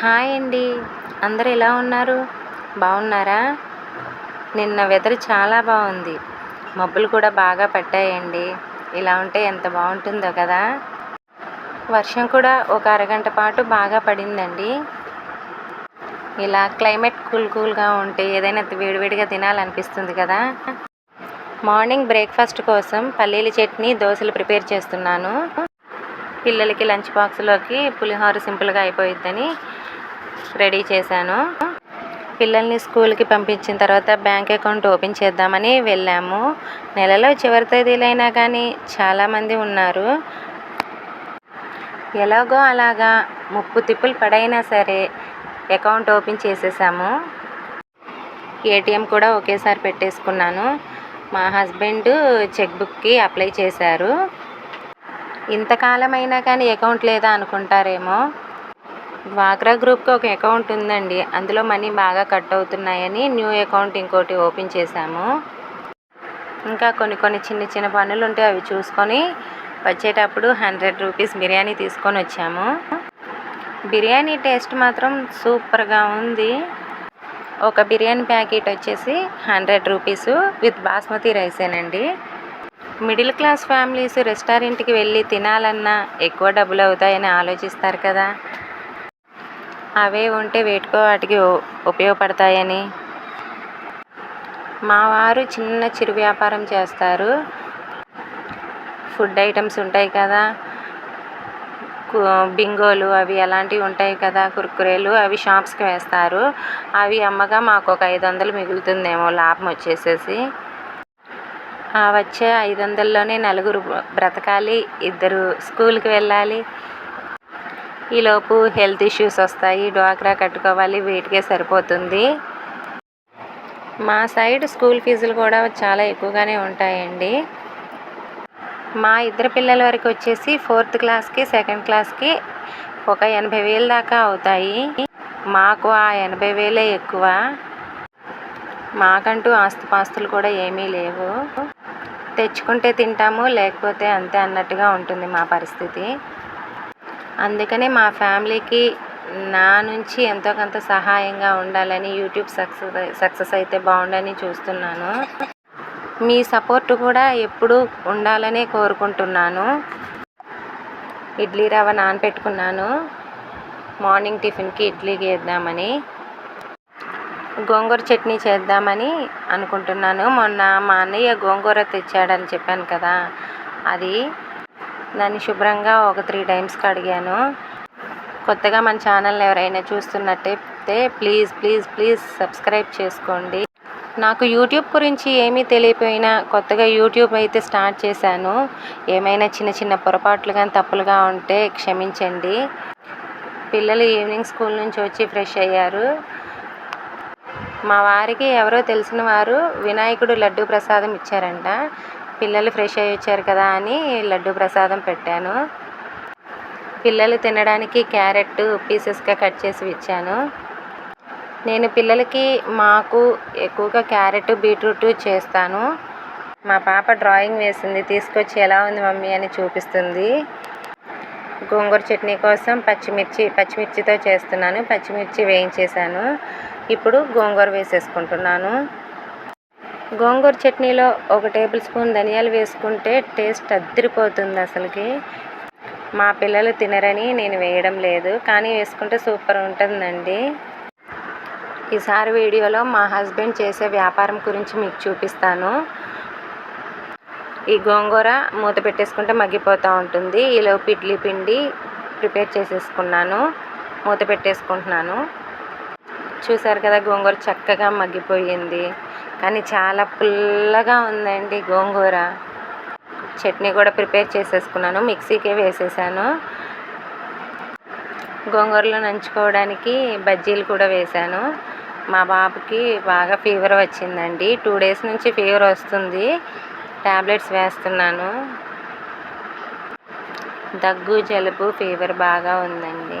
Hi అండి. అందరు ఎలా ఉన్నారు? బాగున్నారా? నిన్న వెదర్ చాలా బాగుంది. మబ్బులు కూడా బాగా పట్టాయండి. ఇలా ఉంటే ఎంత బాగుంటుందో కదా? వర్షం కూడా ఒక అరగంట పాటు బాగా పడిందండి. ఇలా క్లైమేట్ కూల్ కూల్గా ఉంటే ఏదైనా వేడివేడిగా తినాలనిపిస్తుంది కదా? మార్నింగ్ బ్రేక్ఫాస్ట్ కోసం పల్లీల చట్నీ దోశలు ప్రిపేర్ చేస్తున్నాను. పిల్లలకి లంచ్ బాక్స్లోకి పులిహోర సింపుల్గా అయిపోయిద్దని రెడీ చేశాను. పిల్లల్ని స్కూల్కి పంపించిన తర్వాత బ్యాంక్ అకౌంట్ ఓపెన్ చేద్దామని వెళ్ళాము. నెలలో చివరి తేదీలైనా కానీ చాలామంది ఉన్నారు. ఎలాగో అలాగా ముప్పు తిప్పులు పడైనా సరే అకౌంట్ ఓపెన్ చేసేసాము. ఏటీఎం కూడా ఒకేసారి పెట్టేసుకున్నాను. మా హస్బెండ్ చెక్ బుక్కి అప్లై చేశారు. ఇంతకాలమైనా కానీ అకౌంట్ లేదా అనుకుంటారేమో. డ్వాక్రా గ్రూప్కి ఒక అకౌంట్ ఉందండి. అందులో మనీ బాగా కట్ అవుతున్నాయని న్యూ అకౌంట్ ఇంకోటి ఓపెన్ చేశాము. ఇంకా కొన్ని కొన్ని చిన్న చిన్న పనులు ఉంటే అవి చూసుకొని వచ్చేటప్పుడు హండ్రెడ్ రూపీస్ బిర్యానీ తీసుకొని వచ్చాము. బిర్యానీ టేస్ట్ మాత్రం సూపర్గా ఉంది. ఒక బిర్యానీ ప్యాకెట్ వచ్చేసి హండ్రెడ్ రూపీస్ విత్ బాస్మతి రైసేనండి. మిడిల్ క్లాస్ ఫ్యామిలీస్ రెస్టారెంట్కి వెళ్ళి తినాలన్నా ఎక్కువ డబ్బులు అవుతాయని ఆలోచిస్తారు కదా. అవే ఉంటే వేటుకో వాటికి ఉపయోగపడతాయని. మా వారు చిన్న చిరు వ్యాపారం చేస్తారు. ఫుడ్ ఐటమ్స్ ఉంటాయి కదా. బింగోలు అవి అలాంటివి ఉంటాయి కదా కుర్కురేలు అవి షాప్స్కి వేస్తారు. అవి అమ్మగా మాకు ఒక ఐదు వందలు మిగులుతుందేమో లాభం వచ్చేసేసి. ఆ వచ్చే ఐదు వందల్లోనే నలుగురు బ్రతకాలి. ఇద్దరు స్కూల్కి వెళ్ళాలి. ఈలోపు హెల్త్ ఇష్యూస్ వస్తాయి. డ్వాక్రా కట్టుకోవాలి. వీటికే సరిపోతుంది. మా సైడ్ స్కూల్ ఫీజులు కూడా చాలా ఎక్కువగానే ఉంటాయండి. మా ఇద్దరు పిల్లల వరకు వచ్చేసి ఫోర్త్ క్లాస్కి సెకండ్ క్లాస్కి ఒక ఎనభై వేలు దాకా అవుతాయి. మాకు ఆ ఎనభై వేలే ఎక్కువ. మాకంటూ ఆస్తుపాస్తులు కూడా ఏమీ లేవు. తెచ్చుకుంటే తింటాము లేకపోతే అంతే అన్నట్టుగా ఉంటుంది మా పరిస్థితి. అందుకనే మా ఫ్యామిలీకి నా నుంచి ఎంతో కొంత సహాయంగా ఉండాలని యూట్యూబ్ సక్సెస్ సక్సెస్ అయితే బాగుండని చూస్తున్నాను. మీ సపోర్ట్ కూడా ఎప్పుడూ ఉండాలనే కోరుకుంటున్నాను. ఇడ్లీ రవ్వ నానపెట్టుకున్నాను. మార్నింగ్ టిఫిన్కి ఇడ్లీ వేద్దామని గోంగూర చట్నీ చేద్దామని అనుకుంటున్నాను. మొన్న మా అన్నయ్య గోంగూర తెచ్చాడని చెప్పాను కదా అది దాన్ని శుభ్రంగా ఒక త్రీ టైమ్స్ కడిగాను. కొత్తగా మన ఛానల్ ఎవరైనా చూస్తున్నట్టయితే ప్లీజ్ ప్లీజ్ ప్లీజ్ సబ్స్క్రైబ్ చేసుకోండి. నాకు యూట్యూబ్ గురించి ఏమీ తెలియపోయినా కొత్తగా యూట్యూబ్ అయితే స్టార్ట్ చేశాను. ఏమైనా చిన్న చిన్న పొరపాట్లు కానీ తప్పులుగా ఉంటే క్షమించండి. పిల్లలు ఈవినింగ్ స్కూల్ నుంచి వచ్చి ఫ్రెష్ అయ్యారు. మా వారికి ఎవరో తెలిసిన వారు వినాయకుడు లడ్డు ప్రసాదం ఇచ్చారంట. పిల్లలు ఫ్రెష్ అయ్యి వచ్చారు కదా అని లడ్డు ప్రసాదం పెట్టాను. పిల్లలు తినడానికి క్యారెట్ పీసెస్గా కట్ చేసి ఇచ్చాను. నేను పిల్లలకి మాకు ఎక్కువగా క్యారెట్ బీట్రూట్ చేస్తాను. మా పాప డ్రాయింగ్ వేసింది తీసుకొచ్చి ఎలా ఉంది మమ్మీ అని చూపిస్తుంది. గోంగూర చట్నీ కోసం పచ్చిమిర్చి పచ్చిమిర్చితో చేస్తున్నాను పచ్చిమిర్చి వేయించేసాను ఇప్పుడు గోంగూర వేసేసుకుంటున్నాను. గోంగూర చట్నీలో ఒక టేబుల్ స్పూన్ ధనియాలు వేసుకుంటే టేస్ట్ అద్దరిపోతుంది అసలుకి. మా పిల్లలు తినరని నేను వేయడం లేదు కానీ వేసుకుంటే సూపర్ ఉంటుందండి. ఈసారి వీడియోలో మా హస్బెండ్ చేసే వ్యాపారం గురించి మీకు చూపిస్తాను. ఈ గోంగూర మూత పెట్టేసుకుంటే మగ్గిపోతూ ఉంటుంది. ఈలోపు ఇడ్లీ పిండి ప్రిపేర్ చేసేసుకున్నాను. మూత పెట్టేసుకుంటున్నాను. చూసారు కదా గోంగూర చక్కగా మగ్గిపోయింది. కానీ చాలా పుల్లగా ఉందండి గోంగూర. చట్నీ కూడా ప్రిపేర్ చేసేసుకున్నాను మిక్సీకే వేసేసాను. గోంగూరలో నంచుకోవడానికి బజ్జీలు కూడా వేశాను మా బాబుకి బాగా ఫీవర్ వచ్చిందండి. టూ డేస్ నుంచి ఫీవర్ వస్తుంది. ట్యాబ్లెట్స్ వేస్తున్నాను. దగ్గు జలుబు ఫీవర్ బాగా ఉందండి.